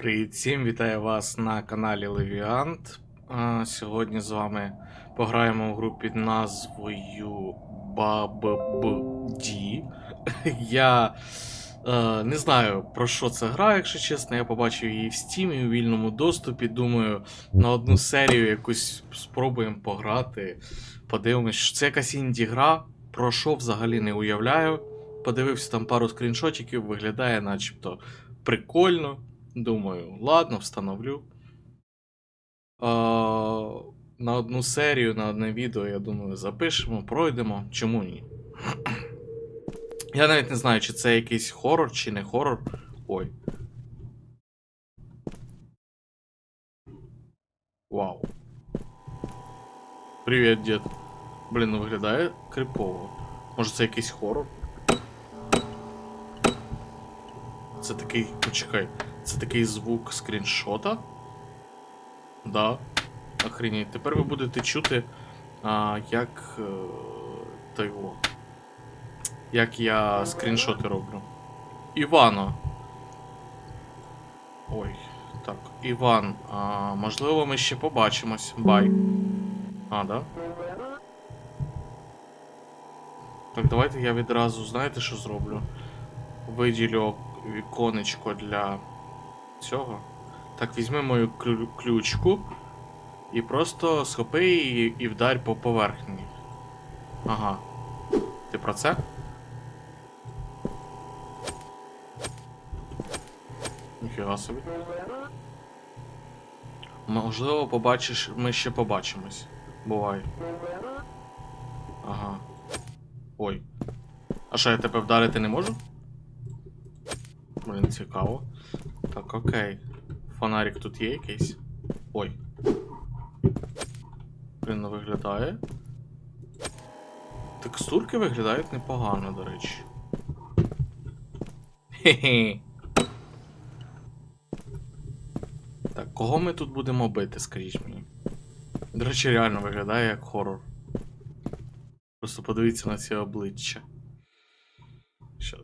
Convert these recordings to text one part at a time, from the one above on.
Привіт всім, вітаю вас на каналі Левіант. Сьогодні з вами пограємо в гру під назвою BABBD. Я е, не знаю про що це гра, якщо чесно. Я побачив її в Steam у вільному доступі. Думаю, на одну серію якусь спробуємо пограти. Подивимось, що це якась інді-гра. Про що взагалі не уявляю. Подивився там пару скріншотиків, виглядає начебто прикольно. Думаю, ладно, встановлю. А, на одну серію, на одне відео, я думаю, запишемо, пройдемо. Чому ні? Я навіть не знаю, чи це якийсь хорор, чи не хорор. Ой. Вау. Привіт, дід. Блін, ну виглядає крипово. Може це якийсь хорор? Це такий. Почекай. Це такий звук скріншота? Да. Охренеть. Тепер ви будете чути, а, як. Е, та його. Як я скріншоти роблю. Івано. Ой. Так, Іван. А, можливо, ми ще побачимось. Бай. А, да? Так, давайте я відразу, знаєте, що зроблю? Виділю віконечко для цього. Так, візьми мою ключку і просто схопи її і вдарь по поверхні. Ага. Ти про це? Ніфіга собі. Можливо, побачиш, ми ще побачимось. Бувай. Ага. Ой. А що, я тебе вдарити не можу? Блін, цікаво. Так, окей. Фонарик тут є якийсь. Ой. Блін, виглядає. Текстурки виглядають непогано, до речі. Хе-хе. Так, кого ми тут будемо бити, скажіть мені? До речі, реально виглядає як хорор. Просто подивіться на ці обличчя. Що?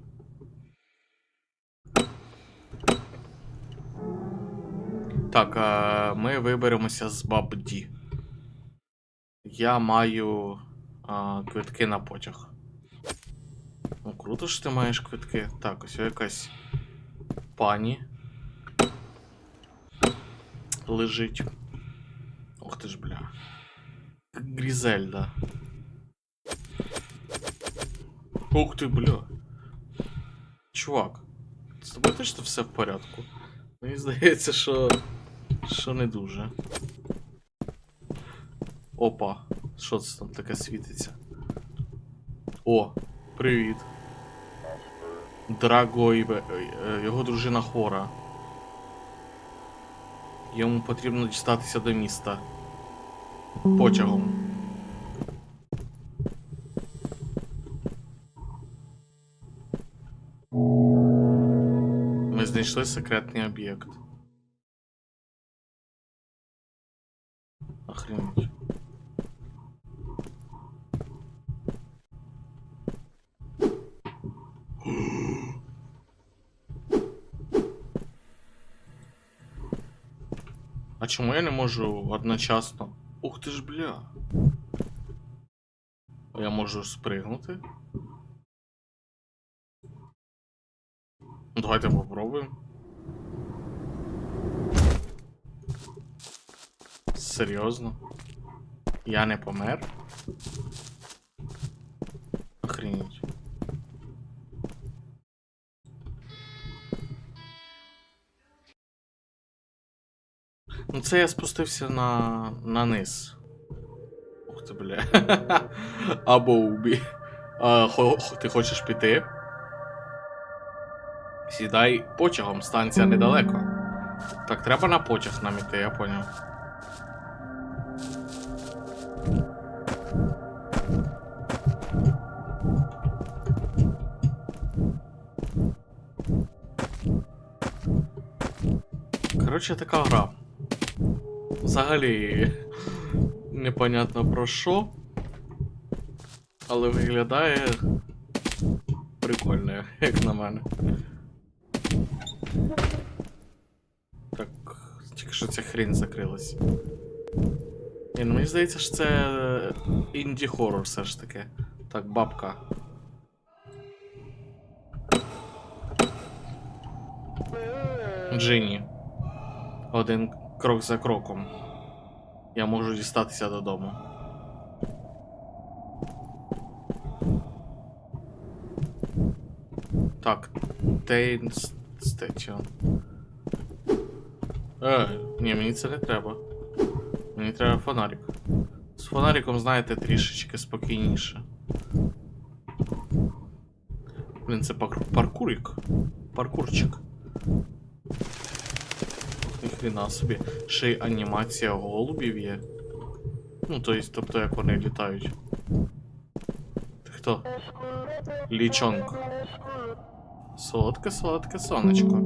Так, а, ми виберемося з Бабді. Я маю а, квитки на потяг. Ну, круто, що ти маєш квитки. Так, ось якась пані. Лежить. Ох ти ж, бля. Грізельда. Ух ти, бля. Чувак, з тобою точно все в порядку? Мені здається, що. Що не дуже. Опа, що це там таке світиться? О, привіт. Драгойбе. е, Його дружина хвора. Йому потрібно дістатися до міста. Потягом. Ми знайшли секретний об'єкт. Охренеть. А чому я не можу одночасно? Ух ти ж бля. Я можу спригнути. Ну, Давайте попробуємо. Серйозно? Я не помер? Охренеть. Ну це я спустився на, на низ. Ух ти, бля. Або убі. А, хо, хо- ти хочеш піти? Сідай потягом, станція недалеко. Так, треба на потяг нам іти, я поняв. Коротше, така гра. Взагалі непонятно про що. Але виглядає прикольно, як на мене. якщо ця хрень закрилась. Ні, ну мені здається, що це інді хоррор все ж таки. Так, бабка. Джині. Один крок за кроком. Я можу дістатися додому. Так, Тейн Стетіон. Е, ні, мені це не треба. Мені треба фонарик. З фонариком, знаєте, трішечки спокійніше. Блін, це пар- паркурик. Паркурчик. Ніхрена собі. Ще й анімація голубів є. Ну, то есть, тобто, як вони літають. Ти хто? Лічонг. Солодке, солодке сонечко.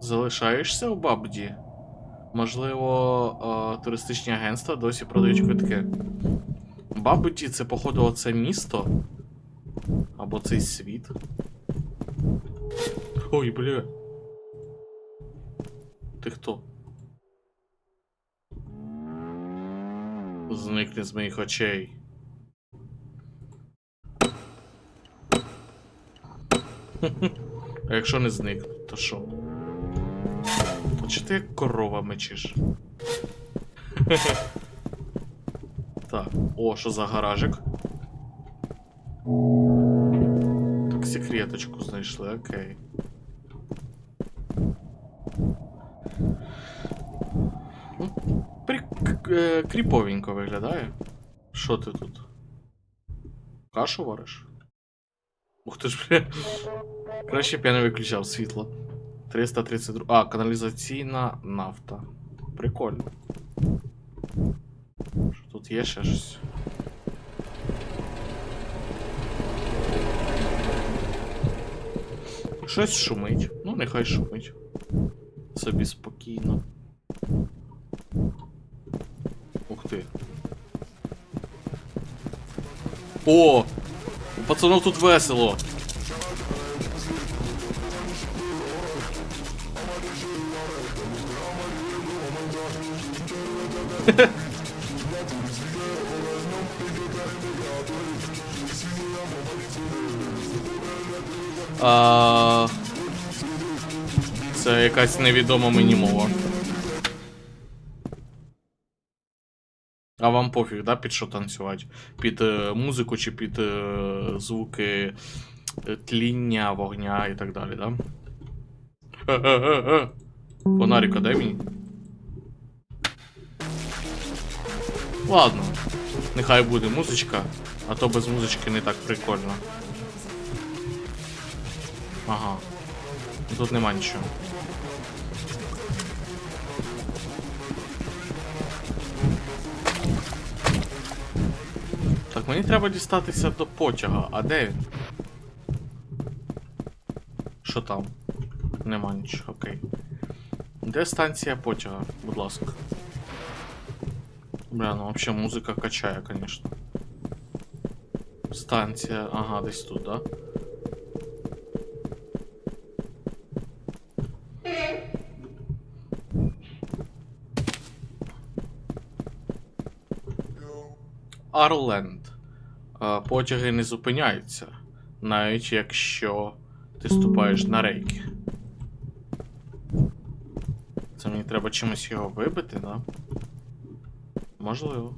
Залишаєшся у Бабді? Можливо, е, туристичні агентства досі продають квитки. Бабді це, походу, оце місто. Або цей світ. Ой, бля. Ти хто? Зникни з моїх очей. А якщо не зникне, то що? То чи ти як корова мечиш? Так, о, що за гаражик? Так, секреточку знайшли, окей. Ну, е, кріповенько виглядає. Що ти тут? Кашу вариш? Ух ти ж, бля. Краще б я не виключав світло. 332. А, каналізаційна нафта. Прикольно. Що тут є ще щось? Щось шумить. Ну, нехай шумить. Собі спокійно. Ух ти. О! У пацанов тут весело. А... Це якась невідома мені мова. А вам пофіг, да, під що танцювати? Під е, музику чи під е, звуки е, тління, вогня і так далі, да? Дай мені. Ладно, нехай буде музичка, а то без музички не так прикольно. Ага. Тут нема нічого. Мені треба дістатися до потяга. А де він? Що там? Нема нічого, окей. Де станція потяга, будь ласка. Бля, ну вообще музика качає, конечно. Станція, ага, десь тут, да? Арленд. Потяги не зупиняються, навіть якщо ти ступаєш на рейки. Це мені треба чимось його вибити, да? Можливо.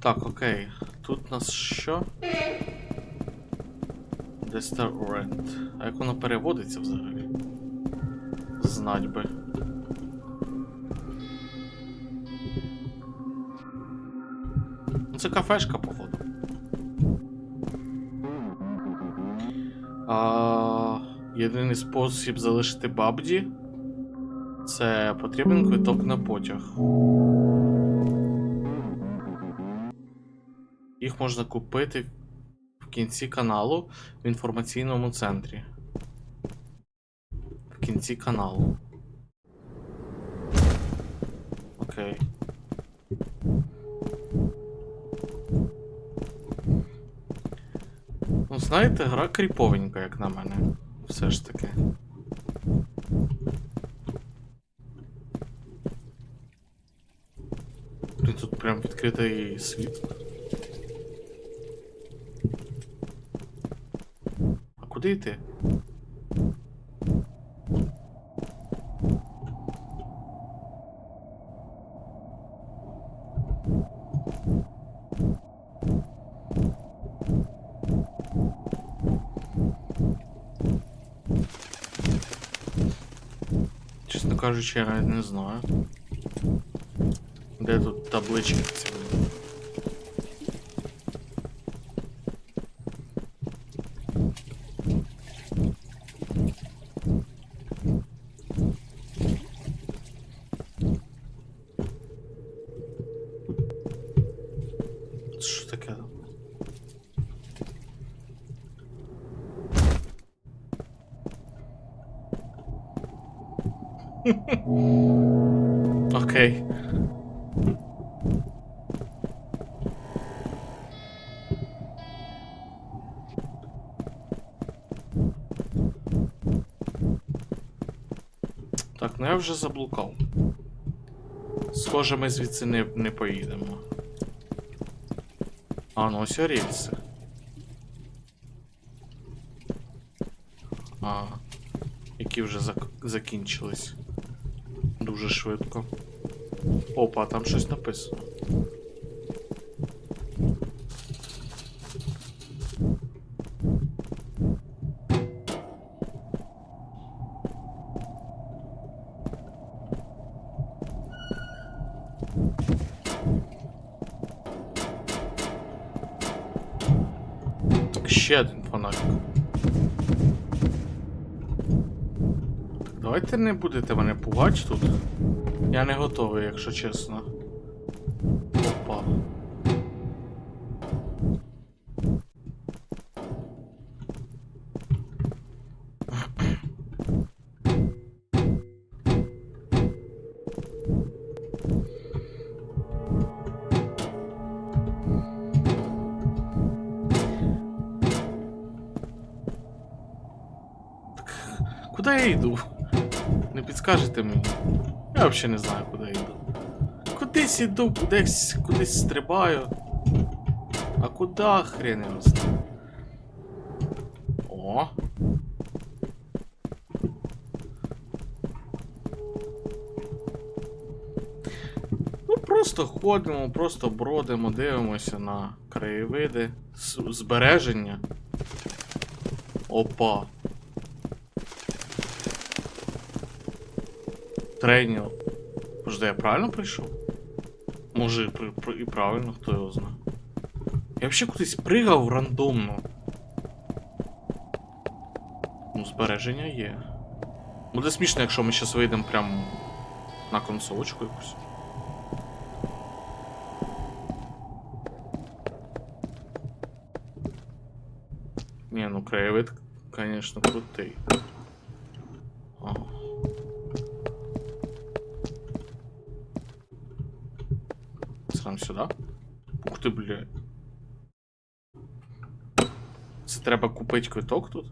Так, окей. Тут нас що? Restaurant. А як воно переводиться взагалі? Знать би. Це кафешка, походу. А, єдиний спосіб залишити бабді. Це потрібен квиток на потяг. Їх можна купити в кінці каналу в інформаційному центрі. В кінці каналу. Окей. Ну, знаєте, гра кріповенька, як на мене. Все ж таки. Блін, тут прям відкритий світ. А куди йти? Чесно кажучи, я не знаю. Де тут таблички ці? блін? Що таке? Окей. Так, ну я вже заблукав. Схоже, ми звідси не, не поїдемо. А, ну ось рельси. А, які вже зак... закінчились. Дуже швидко. Опа, там щось написано. Ще один фонарик. Давайте не будете мене пугати тут. Я не готовий, якщо чесно. Опа. Куди я йду? Не підскажете мені? Я взагалі не знаю, куди йду. Кудись іду, кудись, кудись стрибаю. А куди хрен його знає? О. Ну, просто ходимо, просто бродимо, дивимося на краєвиди, збереження. Опа. Треніл. Подожди, я правильно прийшов? Може, і правильно, хто його знає. Я взагалі кудись пригав рандомно. Ну, збереження є. Буде смішно, якщо ми зараз вийдемо прямо на консолочку якусь. Ні, ну краєвид, звісно, крутий. Сам сюди. Ух ти, бля. Це треба купити квиток тут?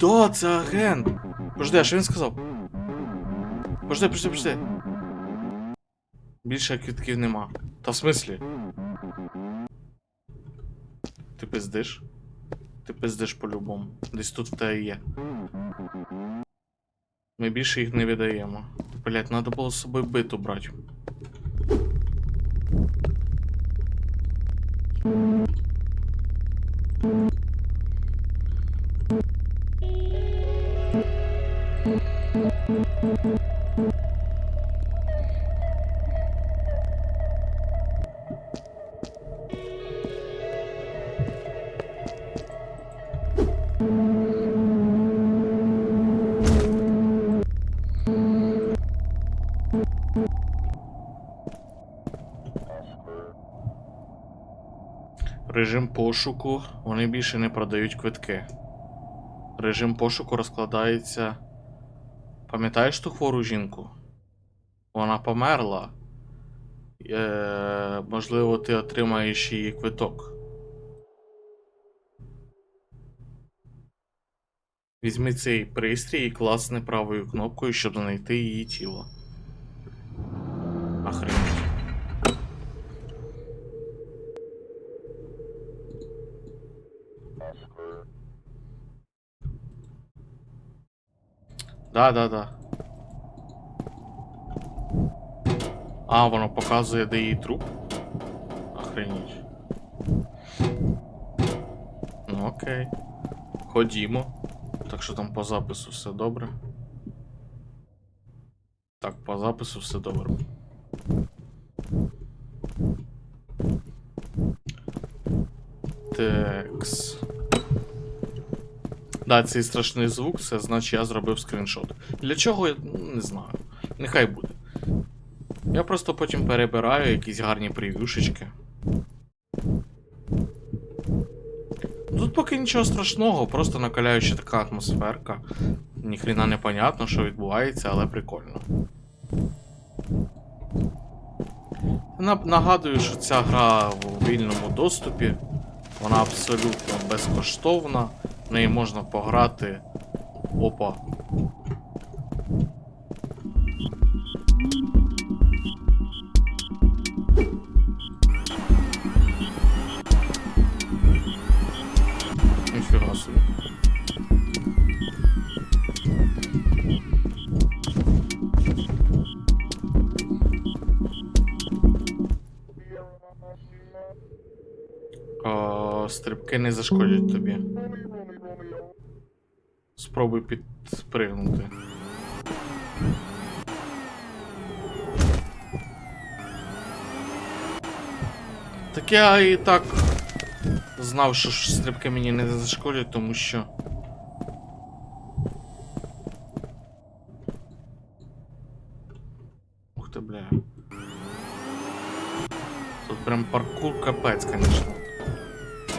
Да, це агент. Пожди, а що він сказав? Пожди, пожди, пожди. Більше квитків нема. Та в смислі? Ти пиздиш? Ти пиздиш по-любому. Десь тут в тебе є. Ми більше їх не віддаємо. Блять, треба було з собою биту брати. Режим пошуку. Вони більше не продають квитки. Режим пошуку розкладається. Пам'ятаєш ту хвору жінку? Вона померла. Е, можливо, ти отримаєш її квиток. Візьми цей пристрій і класни правою кнопкою, щоб знайти її тіло. Да, да, да. А, воно показує, де її труп. Охренеть. Ну окей. Ходімо. Так що там по запису все добре. Так, по запису все добре. Да, цей страшний звук, це значить я зробив скріншот. Для чого я ну, не знаю. Нехай буде. Я просто потім перебираю якісь гарні прев'юшечки. Тут поки нічого страшного, просто накаляюча така атмосферка. Ніхрена не понятно, що відбувається, але прикольно. Нагадую, що ця гра в вільному доступі. Вона абсолютно безкоштовна. Неї можна пограти. Опа. Ніфіга собі. Стрибки не зашкодять тобі. Спробуй підпригнути. Так я і так знав, що стрибки мені не зашкодять, тому що. Ух ти, бля. Тут прям паркур капець, конечно.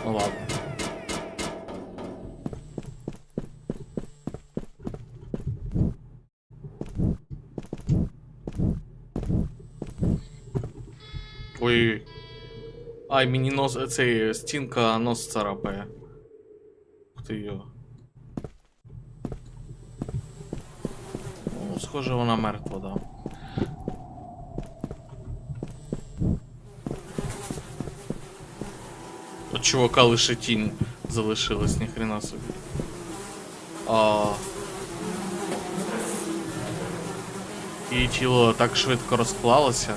Ну ладно. Ай, мені нос. Цей стінка нос царапає. Ух ти його. Ну, схоже, вона мертва, да. От чувака лише тінь залишилась, ніхрена собі. А... Її тіло так швидко розклалося.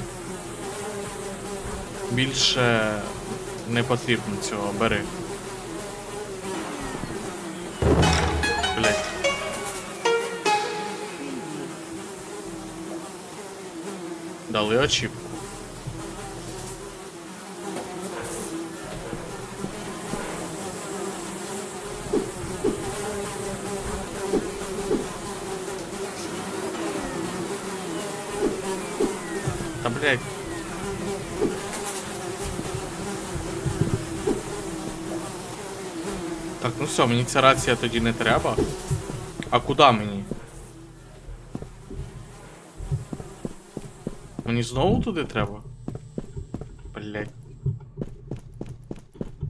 Більше не потрібно цього, бери. Блять. Дали очіпку. Та блять. Так, ну все, мені ця рація тоді не треба. А куди мені? Мені знову туди треба? Блять.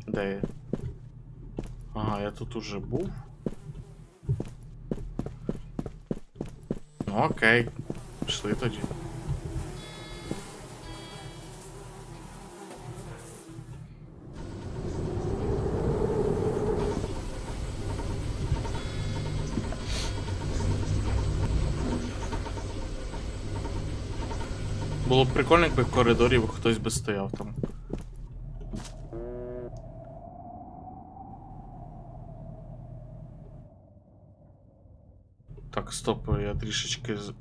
Де я? Ага, я тут уже був. Ну окей. Пішли тоді. Було б прикольно, якби в коридорі хтось би стояв там. Так, стоп, я трішечки з...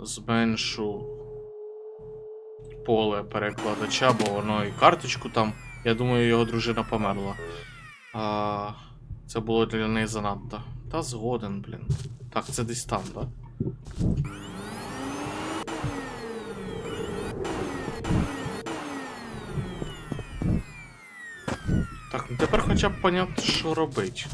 зменшу поле перекладача, бо воно і карточку там. Я думаю, його дружина померла. А, це було для неї занадто. Та згоден, блін. Так, це десь там, так? Да? Тепер хоча б понятно, що робить.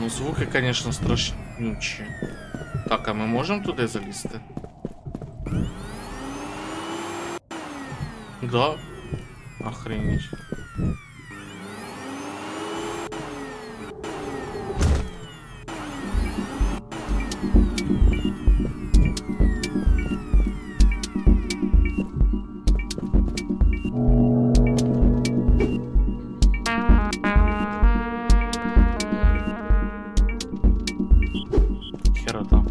Ну, звуки, конечно, страшнючі. Так, а ми можемо туди залізти? Да. Охренеть. Херота.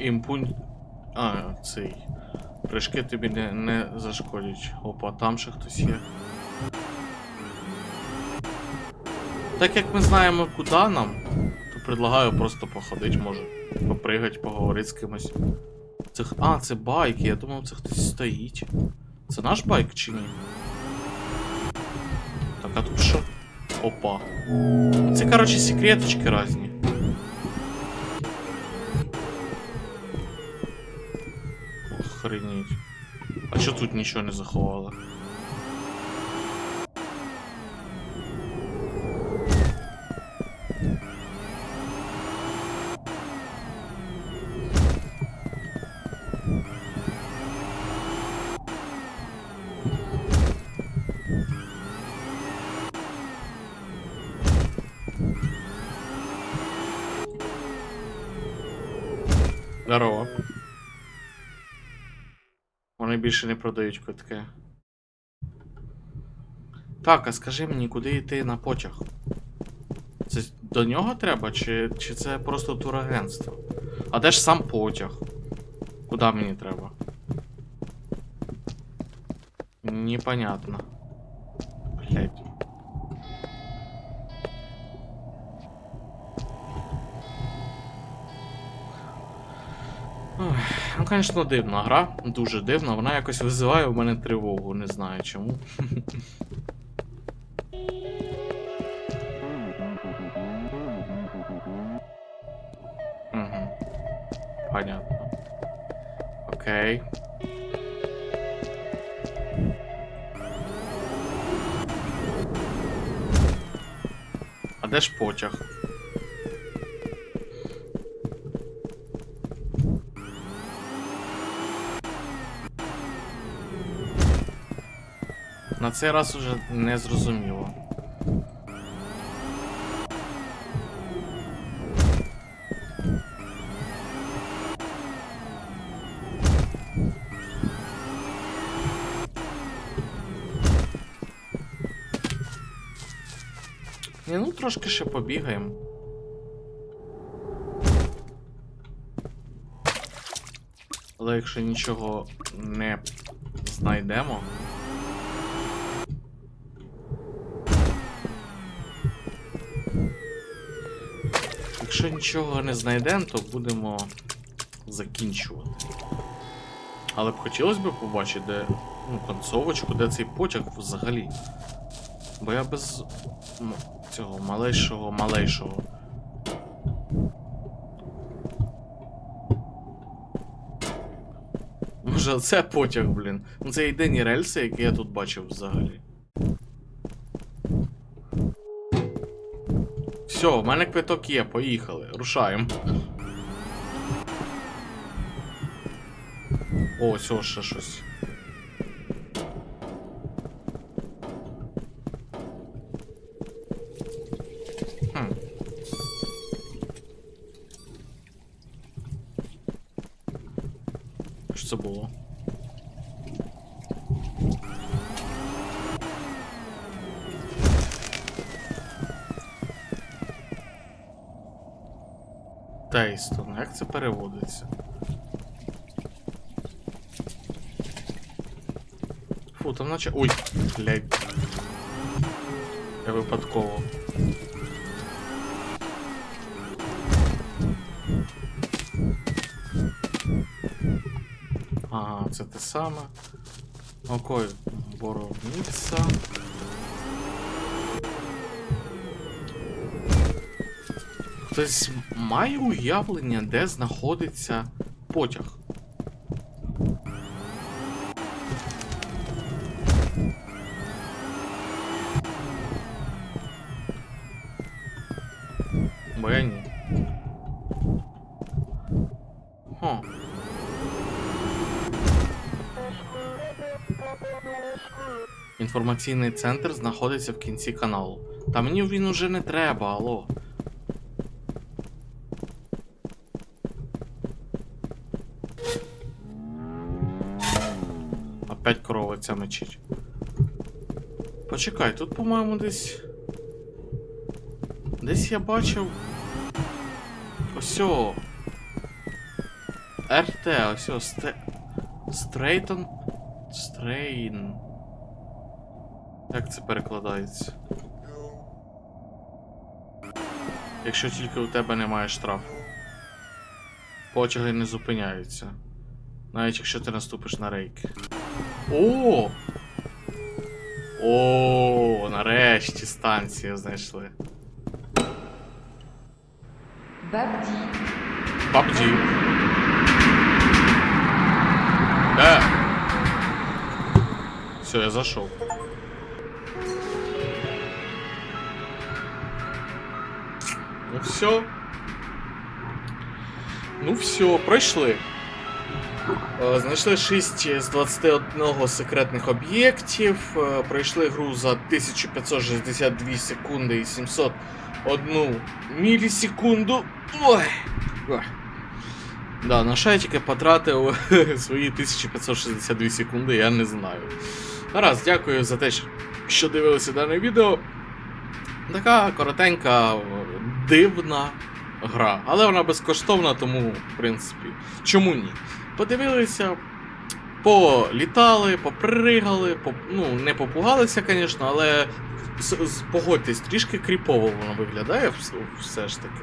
Імпунь. А, цей. Прыжки тобі не, не зашкодять. Опа, там ще хтось є. Так як ми знаємо, куди нам, то предлагаю просто походити, може. Попригати, поговорити з кимось. Це... А, це байк, я думав, це хтось стоїть. Це наш байк чи ні? Так, а тут що? Опа. Це, коротше, секреточки різні. Охренеть. А що тут нічого не заховало? Вони більше не продають квитки. Так, а скажи мені, куди йти на потяг? Це до нього треба, чи, чи це просто турагентство? А де ж сам потяг? Куди мені треба? Непонятно. Звісно, дивна гра, дуже дивна. Вона якось визиває в мене тривогу, не знаю чому. Понятно. Окей. А де ж потяг? На цей раз уже не зрозуміло. Ні, ну трошки ще побігаємо. Але якщо нічого не знайдемо. Якщо нічого не знайдемо, то будемо закінчувати. Але б хотілося б побачити, де ну, концовочку, де цей потяг взагалі. Бо я без м, цього малейшого малейшого. Може, це потяг, блін. Ну це єдині рельси, які я тут бачив взагалі. Все, в мене квиток є, поїхали. Рушаємо. О, все, ще щось. Хм. Що це було? Тейстон, як це переводиться? Фу, там наче. Ой, блядь. Я випадково. Ага, це те саме. Окей, боровниця. Хтось має уявлення, де знаходиться потяг. Бенні. Хо. Інформаційний центр знаходиться в кінці каналу. Та мені він уже не треба, алло. Ця мечить. Почекай, тут, по-моєму, десь. Десь я бачив. Осьо. РТ, осьо, сте... Стрейтон. Стрейн. Як це перекладається? Якщо тільки у тебе немає штрафу. Потяги не зупиняються. Навіть якщо ти наступиш на рейки. О! О, нарешті станцію знайшли. Бабді. PUBG. Е! Все, я зашел. Ну все. Ну все, пройшли. Е, Знайшли 6 з 21 секретних об'єктів. е, Пройшли гру за 1562 секунди і 701 мілісекунду. Ой. Да, на шайтики потратив свої 1562 секунди, я не знаю. Гаразд, дякую за те, що дивилися дане відео. Така коротенька, дивна гра. Але вона безкоштовна, тому, в принципі, чому ні? Подивилися, політали, попригали, поп... ну, не попугалися, звісно, але погодьтесь, трішки кріпово воно виглядає все ж таки.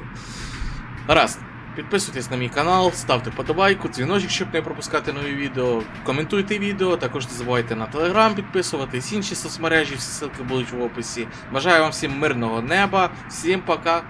Гаразд. Підписуйтесь на мій канал, ставте подобайку, дзвіночок, щоб не пропускати нові відео. Коментуйте відео, також не забувайте на телеграм підписуватись, інші соцмережі, всі ссылки будуть в описі. Бажаю вам всім мирного неба, всім пока.